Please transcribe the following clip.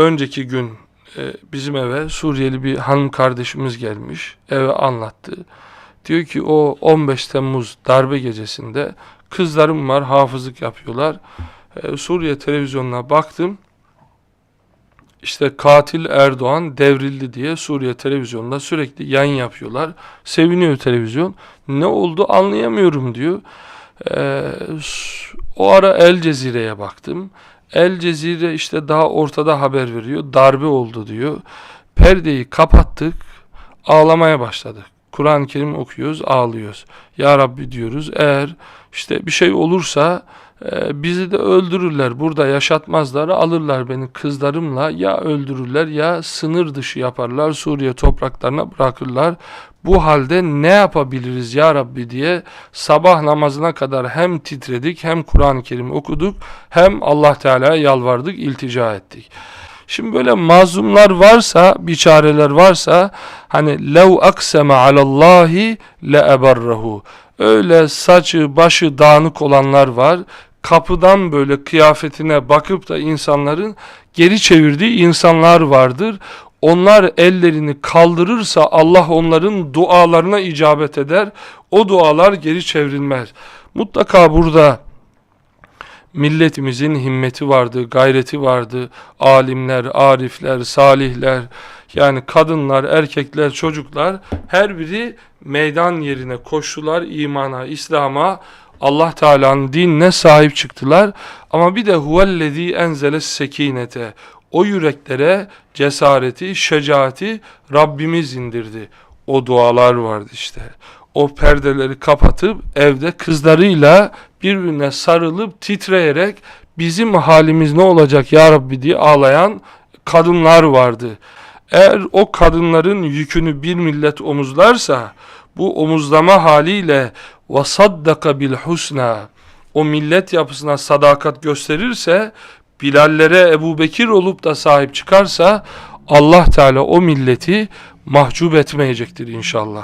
Önceki gün e, bizim eve Suriyeli bir hanım kardeşimiz gelmiş. Eve anlattı. Diyor ki o 15 Temmuz darbe gecesinde kızlarım var hafızlık yapıyorlar. E, Suriye televizyonuna baktım. İşte katil Erdoğan devrildi diye Suriye televizyonunda sürekli yayın yapıyorlar. Seviniyor televizyon. Ne oldu anlayamıyorum diyor. E, s- o ara El Cezire'ye baktım. El Cezire işte daha ortada haber veriyor. Darbe oldu diyor. Perdeyi kapattık. Ağlamaya başladık. Kur'an-ı Kerim okuyoruz, ağlıyoruz. Ya Rabbi diyoruz. Eğer işte bir şey olursa bizi de öldürürler. Burada yaşatmazlar. Alırlar beni kızlarımla ya öldürürler ya sınır dışı yaparlar. Suriye topraklarına bırakırlar. Bu halde ne yapabiliriz ya Rabbi diye sabah namazına kadar hem titredik hem Kur'an-ı Kerim okuduk hem Allah Teala'ya yalvardık, iltica ettik. Şimdi böyle mazlumlar varsa, biçareler varsa hani lev akseme alallahi le eberrahu. Öyle saçı başı dağınık olanlar var. Kapıdan böyle kıyafetine bakıp da insanların geri çevirdiği insanlar vardır. Onlar ellerini kaldırırsa Allah onların dualarına icabet eder. O dualar geri çevrilmez. Mutlaka burada milletimizin himmeti vardı, gayreti vardı. Alimler, arifler, salihler, yani kadınlar, erkekler, çocuklar her biri meydan yerine koştular imana, İslam'a, Allah Teala'nın dinine sahip çıktılar. Ama bir de huvellezî enzeles sekinete. O yüreklere cesareti, şecaati Rabbimiz indirdi. O dualar vardı işte. O perdeleri kapatıp evde kızlarıyla birbirine sarılıp titreyerek bizim halimiz ne olacak ya Rabbi diye ağlayan kadınlar vardı. Eğer o kadınların yükünü bir millet omuzlarsa bu omuzlama haliyle vasaddaka bil husna o millet yapısına sadakat gösterirse Bilallere Ebu Bekir olup da sahip çıkarsa Allah Teala o milleti mahcup etmeyecektir inşallah.